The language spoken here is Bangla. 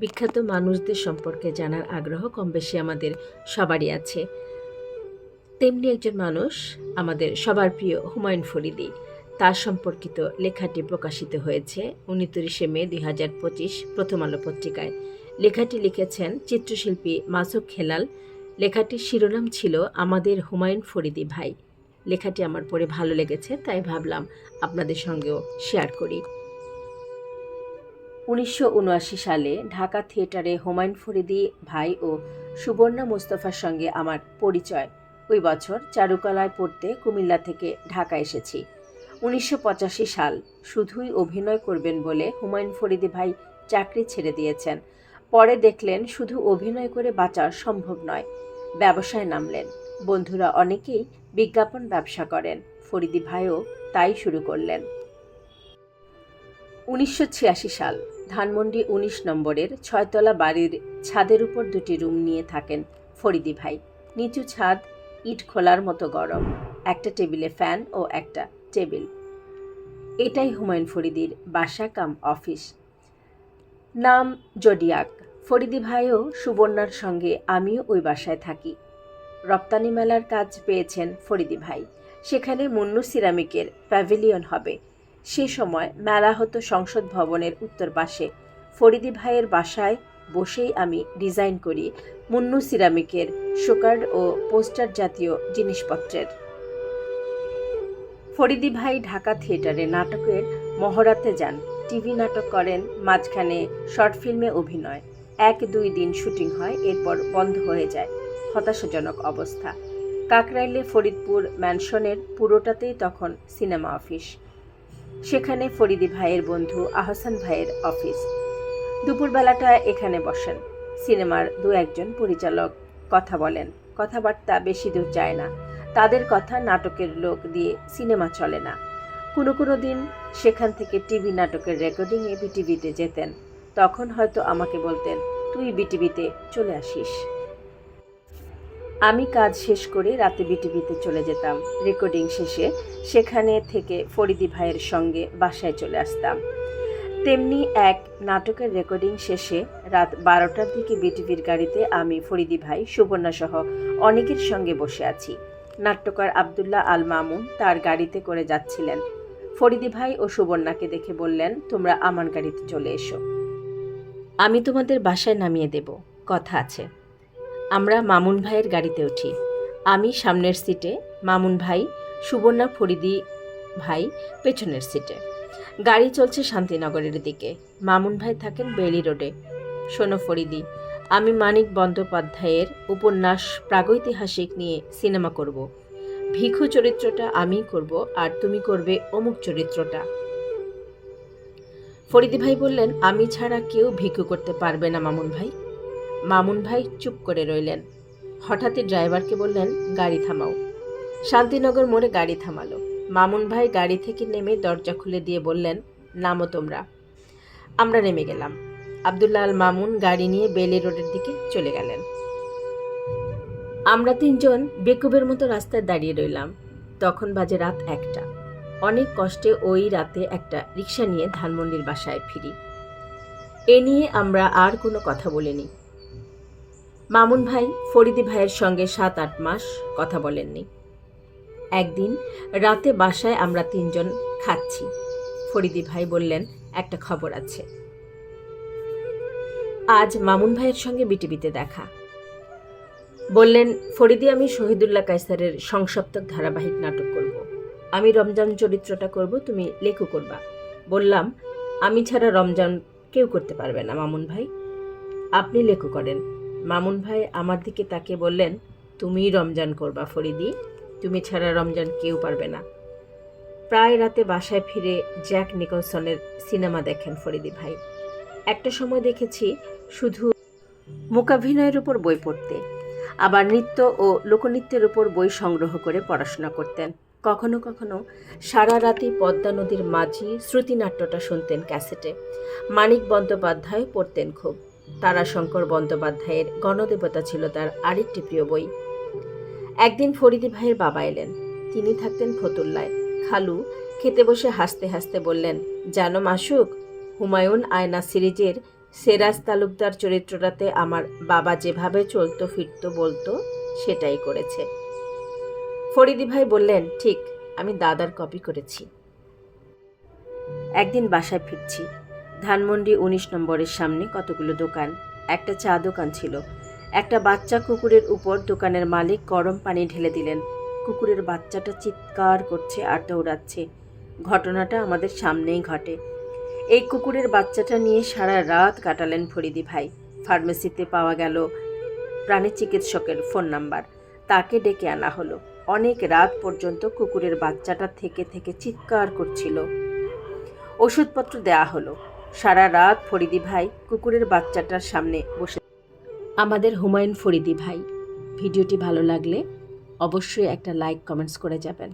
বিখ্যাত মানুষদের সম্পর্কে জানার আগ্রহ কম বেশি আমাদের সবারই আছে। তেমনি একজন মানুষ আমাদের সবার প্রিয় হুমায়ুন ফরিদি। তার সম্পর্কিত লেখাটি প্রকাশিত হয়েছে উনত্রিশে মে দুই হাজার পঁচিশ প্রথম আলো পত্রিকায়। লেখাটি লিখেছেন চিত্রশিল্পী মাসুক খেলাল লেখাটির শিরোনাম ছিল আমাদের হুমায়ুন ফরিদি ভাই। লেখাটি আমার পড়ে ভালো লেগেছে, তাই ভাবলাম আপনাদের সঙ্গেও শেয়ার করি। উনিশশো উনআশি সালে ঢাকা থিয়েটারে হুমায়ুন ফরিদি ভাই ও সুবর্ণা মোস্তফার সঙ্গে আমার পরিচয়। ওই বছর চারুকলায় পড়তে কুমিল্লা থেকে ঢাকা এসেছি। উনিশশো পঁচাশি সাল শুধুই অভিনয় করবেন বলে হুমায়ুন ফরিদি ভাই চাকরি ছেড়ে দিয়েছেন। পরে দেখলেন শুধু অভিনয় করে বাঁচা সম্ভব নয়, ব্যবসায় নামলেন। বন্ধুরা অনেকেই বিজ্ঞাপন ব্যবসা করেন, ফরিদি ভাইও তাই শুরু করলেন। উনিশশো ছিয়াশি সাল ধানমন্ডি উনিশ নম্বরের ছয়তলা বাড়ির ছাদের উপর দুটি রুম নিয়ে থাকেন ফরিদি ভাই। নিচু ছাদ, ইট খোলার মতো গরম, একটা টেবিলে ফ্যান ও একটা টেবিল। এটাই হুমায়ুন ফরিদির বাসা কাম অফিস। নাম জডিয়াক। ফরিদি ভাইও সুবর্ণার সঙ্গে আমিও ওই বাসায় থাকি। রপ্তানি মেলার কাজ পেয়েছেন ফরিদি ভাই। সেখানে মুন্নু সিরামিকের প্যাভিলিয়ন হবে। সে সময় মেলা হতো সংসদ ভবনের উত্তর পাশে ফরিদি ভাইয়ের বাসায় বসেই আমি ডিজাইন করি মুন্নু সিরামিকের শোকার্ড ও পোস্টার জাতীয় জিনিসপত্রের। ফরিদি ভাই ঢাকা থিয়েটারে নাটকের মহরাতে যান। টিভি নাটক করেন, মাঝখানে শর্ট ফিল্মে অভিনয়। এক দুই দিন শুটিং হয়, এরপর বন্ধ হয়ে যায়। হতাশাজনক অবস্থা। কাকরাইলে ফরিদপুর ম্যানশনের পুরোটাতেই তখন সিনেমা অফিস। সেখানে ফরিদি ভাইয়ের বন্ধু আহসান ভাইয়ের অফিস। দুপুরবেলাটা এখানে বসেন। সিনেমার দু একজন পরিচালক কথা বলেন। কথাবার্তা বেশি দূর যায় না। তাদের কথা নাটকের লোক দিয়ে সিনেমা চলে না। কোনো কোনো দিন সেখান থেকে টিভি নাটকের রেকর্ডিংয়ে বিটিভিতে যেতেন। তখন হয়তো আমাকে বলতেন, তুই বিটিভিতে চলে আসিস। আমি কাজ শেষ করে রাতে বিটিভিতে চলে যেতাম। রেকর্ডিং শেষে সেখানে থেকে ফরিদি ভাইয়ের সঙ্গে বাসায় চলে আসতাম। তেমনি এক নাটকের রেকর্ডিং শেষে রাত বারোটার দিকে বিটিভির গাড়িতে আমি, ফরিদি ভাই, সুবর্ণা সহ অনেকের সঙ্গে বসে আছি। নাট্যকার আবদুল্লাহ আল মামুন তার গাড়িতে করে যাচ্ছিলেন। ফরিদি ভাই ও সুবর্ণাকে দেখে বললেন, তোমরা আমার গাড়িতে চলে এসো। আমি তোমাদের বাসায় নামিয়ে দেব। কথা আছে। আমরা মামুন ভাইয়ের গাড়িতে উঠি। আমি সামনের সিটে, মামুন ভাই, সুবর্ণা ফরিদি ভাই পেছনের সিটে। গাড়ি চলছে শান্তিনগরের দিকে। মামুন ভাই থাকেন বেলি রোডে। শোনো ফরিদি, আমি মানিক বন্দ্যোপাধ্যায়ের উপন্যাস প্রাগৈতিহাসিক নিয়ে সিনেমা করব। ভিখু চরিত্রটা আমি করব আর তুমি করবে অমুক চরিত্রটা। ফরিদি ভাই বললেন, আমি ছাড়া কেউ ভিক্ষু করতে পারবে না, মামুন ভাই। মামুন ভাই চুপ করে রইলেন। হঠাৎই ড্রাইভারকে বললেন, গাড়ি থামাও। শান্তিনগর মোড়ে গাড়ি থামালো। মামুন ভাই গাড়ি থেকে নেমে দরজা খুলে দিয়ে বললেন, নামো তোমরা। আমরা নেমে গেলাম। আবদুল্লাহ আল মামুন গাড়ি নিয়ে বেলি রোডের দিকে চলে গেলেন। আমরা তিনজন বেকুবের মতো রাস্তায় দাঁড়িয়ে রইলাম। তখন বাজে রাত একটা। অনেক কষ্টে ওই রাতে একটা রিক্সা নিয়ে ধানমন্ডির বাসায় ফিরি। এ নিয়ে আমরা আর কোনো কথা বলিনি। মামুন ভাই ফরিদি ভাইয়ের সঙ্গে সাত, আট মাস কথা বলেননি। একদিন রাতে বাসায় আমরা তিনজন খাচ্ছি। ফরিদি ভাই বললেন, একটা খবর আছে। আজ মামুন ভাইয়ের সঙ্গে বিটিভিতে দেখা। বললেন, ফরিদি, আমি শহীদুল্লাহ কায়সারের সংসপ্তক ধারাবাহিক নাটক করব। আমি রমজান চরিত্রটা করব, তুমি লেখু করবা। বললাম, আমি ছাড়া রমজান কেউ করতে পারবে না, মামুন ভাই। আপনি লেখু করেন। মামুন ভাই আমার দিকে তাকে বললেন তুমি রমজান করবা ফরিদি। তুমি ছাড়া রমজান কেউ পারবে না। প্রায় রাতে বাসায় ফিরে জ্যাক নিকলসনের সিনেমা দেখেন ফরিদি ভাই। একটা সময় দেখেছি শুধু মূকাভিনয়ের উপর বই পড়তে, আবার নৃত্য ও লোকনৃত্যের উপর বই সংগ্রহ করে পড়াশোনা করতেন। কখনো কখনো সারা রাতে পদ্মা নদীর মাঝি শ্রুতিনাট্যটা শুনতেন ক্যাসেটে। মানিক বন্দ্যোপাধ্যায় পড়তেন খুব। তারাশঙ্কর বন্দ্যোপাধ্যায়ের গণদেবতা ছিল তার আরেকটি প্রিয় বই। একদিন ফরিদি ভাইয়ের বাবা এলেন। তিনি থাকতেন ফতুল্লায়। খালু খেতে বসে হাসতে হাসতে বললেন, জানো মাসুক, হুমায়ুন আয়না সিরিজের সেরাজ তালুকদার চরিত্রটাতে আমার বাবা যেভাবে চলতো, ফিরতো, বলতো, সেটাই করেছে। ফরিদি ভাই বললেন, ঠিক, আমি দাদার কপি করেছি। একদিন বাসায় ফিরছি। ধানমন্ডি উনিশ নম্বরের সামনে কতগুলো দোকান? একটা চা দোকান ছিল। একটা বাচ্চা কুকুরের উপর দোকানের মালিক গরম পানি ঢেলে দিলেন। কুকুরের বাচ্চাটা চিৎকার করছে আর দৌড়াচ্ছে। ঘটনাটা আমাদের সামনেই ঘটে। এই কুকুরের বাচ্চাটা নিয়ে সারা রাত কাটালেন ফরিদি ভাই। ফার্মেসিতে পাওয়া গেল প্রাণী চিকিৎসকের ফোন নাম্বার। তাকে ডেকে আনা হলো। অনেক রাত পর্যন্ত কুকুরের বাচ্চাটা থেকে থেকে চিৎকার করছিল। ওষুধপত্র দেয়া হলো। সারা রাত ফরিদি ভাই কুকুরের বাচ্চাটার সামনে বসে আমাদের হুমায়ুন ফরিদি ভাই। ভিডিওটি ভালো লাগলে অবশ্যই একটা লাইক, কমেন্টস করে যাবেন।